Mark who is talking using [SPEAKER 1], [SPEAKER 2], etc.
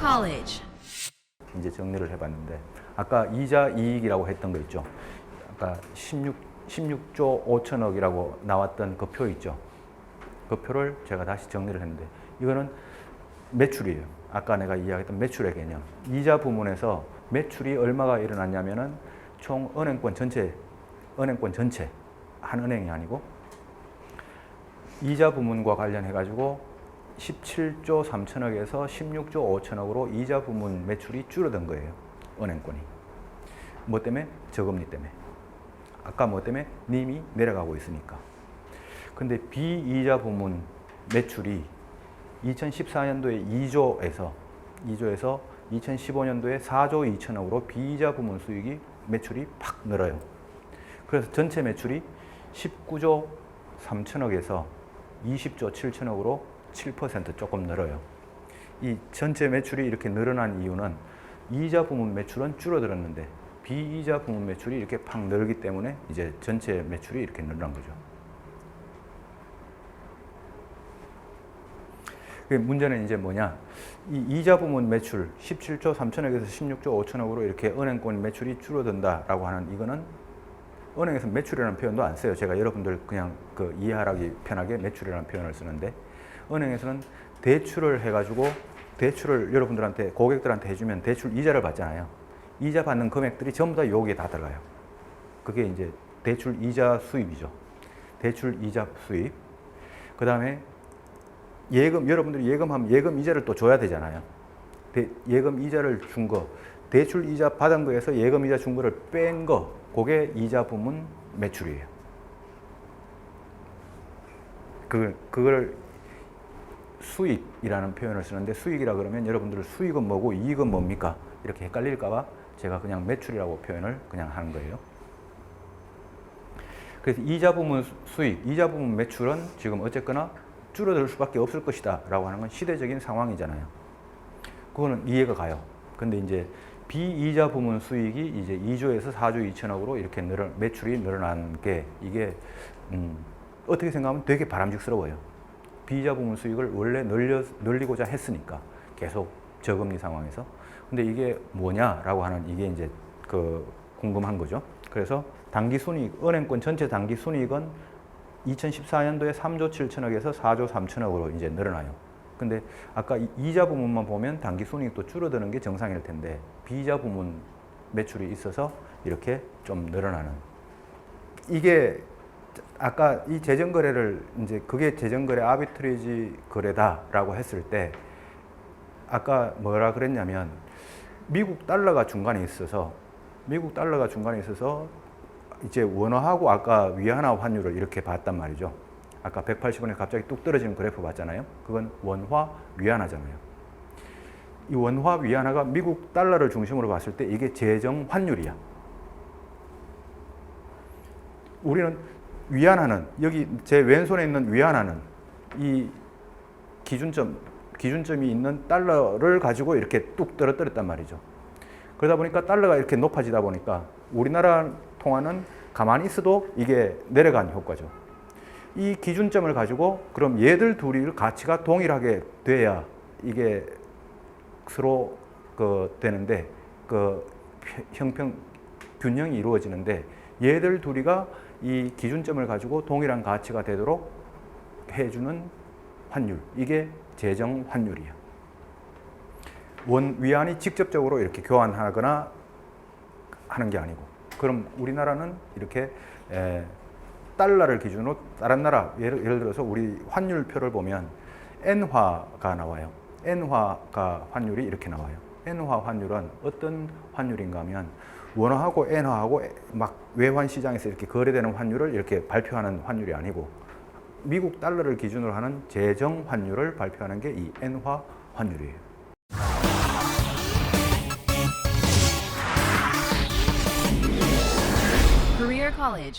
[SPEAKER 1] College.
[SPEAKER 2] 이제 정리를 해봤는데 아까 이자 이익이라고 했던 거 있죠. 아까 16 16조 5천억이라고 나왔던 그 표 있죠. 그 표를 제가 다시 정리를 했는데 이거는 매출이에요. 아까 내가 이야기했던 매출의 개념. 이자 부문에서 매출이 얼마가 일어났냐면은 총 은행권 전체 은행권 전체 한 은행이 아니고 이자 부문과 관련해 가지고 17조 3천억에서 16조 5천억으로 이자 부문 매출이 줄어든 거예요. 은행권이. 뭐 때문에? 저금리 때문에. 아까 뭐 때문에? 님이 내려가고 있으니까. 근데 비이자 부문 매출이 2014년도에 2조에서 2조에서 2015년도에 4조 2천억으로 비이자 부문 수익이 매출이 팍 늘어요. 그래서 전체 매출이 19조 3천억에서 20조 7천억으로 7% 조금 늘어요. 이 전체 매출이 이렇게 늘어난 이유는 이자 부문 매출은 줄어들었는데 비이자 부문 매출이 이렇게 팍 늘기 때문에 이제 전체 매출이 이렇게 늘어난 거죠. 그 문제는 이제 뭐냐? 이 이자 부문 매출 17조 3천억에서 16조 5천억으로 이렇게 은행권 매출이 줄어든다라고 하는 이거는 은행에서 매출이라는 표현도 안 써요. 제가 여러분들 그냥 그 이해하기 편하게 매출이라는 표현을 쓰는데 은행에서는 대출을 해가지고 대출을 여러분들한테 고객들한테 해주면 대출 이자를 받잖아요. 이자 받는 금액들이 전부 다 여기에 다 들어가요. 그게 이제 대출 이자 수입이죠. 대출 이자 수입. 그 다음에 예금 여러분들이 예금하면 예금 이자를 또 줘야 되잖아요. 대, 예금 이자를 준 거, 대출 이자 받은 거에서 예금 이자 준 거를 뺀 거, 그게 이자 부문 매출이에요. 그 그걸 수익이라는 표현을 쓰는데 수익이라 그러면 여러분들 수익은 뭐고 이익은 뭡니까? 이렇게 헷갈릴까봐 제가 그냥 매출이라고 표현을 그냥 하는 거예요. 그래서 이자 부문 수익, 이자 부문 매출은 지금 어쨌거나 줄어들 수밖에 없을 것이다 라고 하는 건 시대적인 상황이잖아요. 그거는 이해가 가요. 근데 이제 비이자 부문 수익이 이제 2조에서 4조 2천억으로 이렇게 늘어, 매출이 늘어난 게 이게 음, 어떻게 생각하면 되게 바람직스러워요. 비이자 부문 수익을 원래 늘려, 늘리고자 했으니까 계속 저금리 상황에서. 근데 이게 뭐냐라고 하는 이게 이제 그 궁금한 거죠. 그래서 단기 순이익, 은행권 전체 단기 순이익은 2014년도에 3조 7천억에서 4조 3천억으로 이제 늘어나요. 근데 아까 이- 이자 부문만 보면 단기 순이익도 줄어드는 게 정상일 텐데 비이자 부문 매출이 있어서 이렇게 좀 늘어나는 이게 아까 이 재정 거래를 이제 그게 재정 거래 아비트리지 거래다라고 했을 때 아까 뭐라 그랬냐면 미국 달러가 중간에 있어서 미국 달러가 중간에 있어서 이제 원화하고 아까 위안화 환율을 이렇게 봤단 말이죠. 아까 180원에 갑자기 뚝 떨어지는 그래프 봤잖아요. 그건 원화 위안화잖아요. 이 원화 위안화가 미국 달러를 중심으로 봤을 때 이게 재정 환율이야. 우리는 위안화는 여기 제 왼손에 있는 위안화는 이 기준점 기준점이 있는 달러를 가지고 이렇게 뚝 떨어뜨렸단 말이죠. 그러다 보니까 달러가 이렇게 높아지다 보니까 우리나라 통화는 가만히 있어도 이게 내려간 효과죠. 이 기준점을 가지고 그럼 얘들 둘이 가치가 동일하게 돼야 이게 서로 그 되는데 그 형평 균형이 이루어지는데 얘들 둘이가 이 기준점을 가지고 동일한 가치가 되도록 해주는 환율 이게 재정 환율이야. 원 위안이 직접적으로 이렇게 교환하거나 하는 게 아니고 그럼 우리나라는 이렇게 에, 달러를 기준으로 다른 나라 예를, 예를 들어서 우리 환율표를 보면 엔화가 나와요. 엔화가 환율이 이렇게 나와요. 엔화 환율은 어떤 환율인가 하면 원화하고 엔화하고 막 외환 시장에서 이렇게 거래되는 환율을 이렇게 발표하는 환율이 아니고 미국 달러를 기준으로 하는 재정 환율을 발표하는 게 이 엔화 환율이에요.
[SPEAKER 1] Career.